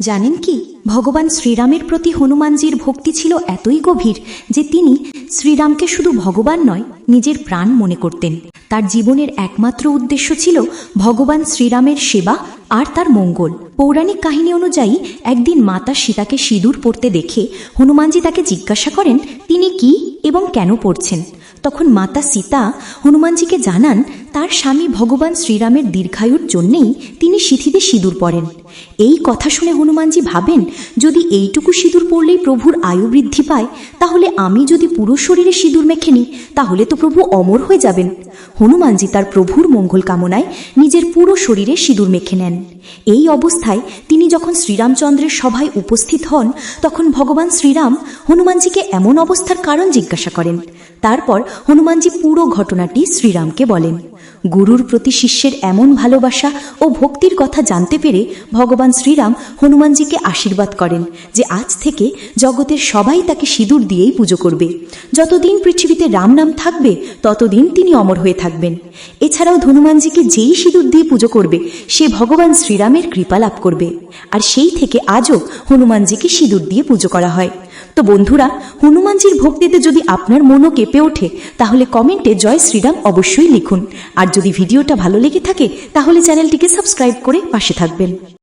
জানেন কি? ভগবান শ্রীরামের প্রতি হনুমানজির ভক্তি ছিল এতই গভীর যে তিনি শ্রীরামকে শুধু ভগবান নয়, নিজের প্রাণ মনে করতেন। তার জীবনের একমাত্র উদ্দেশ্য ছিল ভগবান শ্রীরামের সেবা আর তার মঙ্গল। পৌরাণিক কাহিনী অনুযায়ী, একদিন মাতা সীতাকে সিঁদুর পড়তে দেখে হনুমানজি তাকে জিজ্ঞাসা করেন, তিনি কি এবং কেন পড়ছেন? তখন মাতা সীতা হনুমানজিকে জানান, তার স্বামী ভগবান শ্রীরামের দীর্ঘায়ুর জন্যেই তিনি সিথিতে সিঁদুর পড়েন। এই কথা শুনে হনুমানজি ভাবেন, যদি এইটুকু সিঁদুর পড়লেই প্রভুর আয়ু বৃদ্ধি পায়, তাহলে আমি যদি পুরো শরীরে সিঁদুর মেখে নিই, তাহলে তো প্রভু অমর হয়ে যাবেন। হনুমানজি তার প্রভুর মঙ্গল কামনায় নিজের পুরো শরীরে সিঁদুর মেখে নেন। এই অবস্থায় তিনি যখন শ্রীরামচন্দ্রের সভায় উপস্থিত হন, তখন ভগবান শ্রীরাম হনুমানজিকে এমন অবস্থার কারণ জিজ্ঞাসা করেন। তারপর হনুমানজি পুরো ঘটনাটি শ্রীরামকে বলেন। গুরুর প্রতি শিষ্যের এমন ভালোবাসা ও ভক্তির কথা জানতে পেরে ভগবান শ্রীরাম হনুমানজিকে আশীর্বাদ করেন যে আজ থেকে জগতের সবাই তাকে সিঁদুর দিয়েই পুজো করবে। যতদিন পৃথিবীতে রাম নাম থাকবে, ততদিন তিনি অমর হয়ে থাকবেন। এছাড়াও হনুমানজিকে যেই সিঁদুর দিয়ে পুজো করবে, সে ভগবান শ্রীরামের কৃপা লাভ করবে। আর সেই থেকে আজও হনুমানজিকে সিঁদুর দিয়ে পুজো করা হয়। তো বন্ধুরা, হনুমানজির ভক্তিতে যদি আপনার মনও কেঁপে ওঠে, তাহলে কমেন্টে জয় শ্রীরাম অবশ্যই লিখুন। আর যদি ভিডিওটা ভালো লেগে থাকে, তাহলে চ্যানেলটিকে সাবস্ক্রাইব করে পাশে থাকবেন।